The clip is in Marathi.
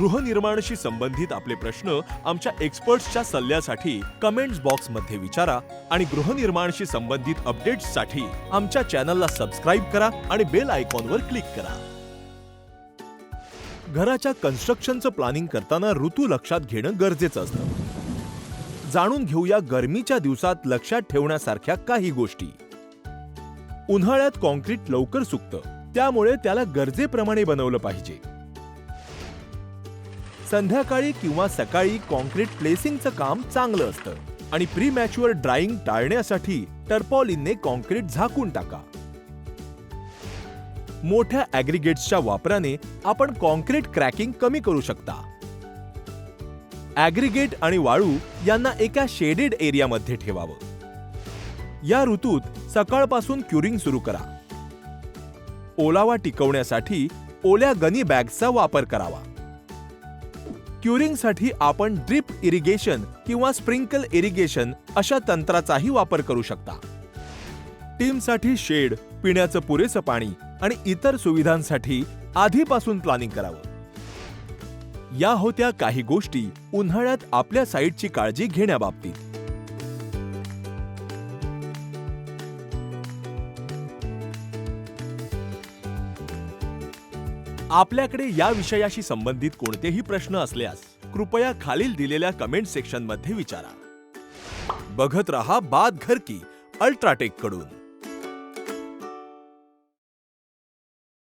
गृहनिर्माणशी संबंधित आपले प्रश्न आमच्या एक्सपर्ट्सच्या सल्ल्यासाठी कमेंट्स बॉक्समध्ये विचारा आणि गृहनिर्माणशी संबंधित अपडेट्ससाठी आमच्या चॅनलला सबस्क्राईब करा आणि बेल आयकॉनवर क्लिक करा. घराच्या कन्स्ट्रक्शनचं प्लॅनिंग करताना ऋतू लक्षात घेणं गरजेचं असतं. जाणून घेऊया गरमीच्या दिवसात लक्षात ठेवण्यासारख्या काही गोष्टी. उन्हाळ्यात कॉन्क्रीट लवकर सुकतं. त्यामुळे त्याला गरजेप्रमाणे बनवलं पाहिजे. संध्याकाळी किंवा सकाळी कॉन्क्रीट प्लेसिंगचं काम चांगलं असतं. आणि प्री मॅच्युअर ड्राईंग टाळण्यासाठी टर्पॉलिनने कॉन्क्रीट झाकून टाका. मोठ्या ॲग्रिगेट्सच्या वापराने आपण कॉन्क्रीट क्रॅकिंग कमी करू शकता. ॲग्रिगेट आणि वाळू यांना एका शेडेड एरियामध्ये ठेवावं. या ऋतूत सकाळपासून क्युरिंग सुरू करा. ओलावा टिकवण्यासाठी ओल्या गनी बॅग्सचा वापर करावा. क्युरिंगसाठी आपण ड्रिप इरिगेशन किंवा स्प्रिंकल इरिगेशन अशा तंत्राचाही वापर करू शकता. टीमसाठी शेड पिण्याचं पुरेसं पाणी आणि इतर सुविधांसाठी आधीपासून प्लॅनिंग करावं. या होत्या काही गोष्टी उन्हाळ्यात आपल्या साईटची काळजी घेण्याबाबतीत. आपल्याकडे या विषयाशी संबंधित कोणतेही प्रश्न असल्यास कृपया खालील दिलेल्या कमेंट सेक्शनमध्ये विचारा. बघत रहा बाद घर की अल्ट्राटेककडून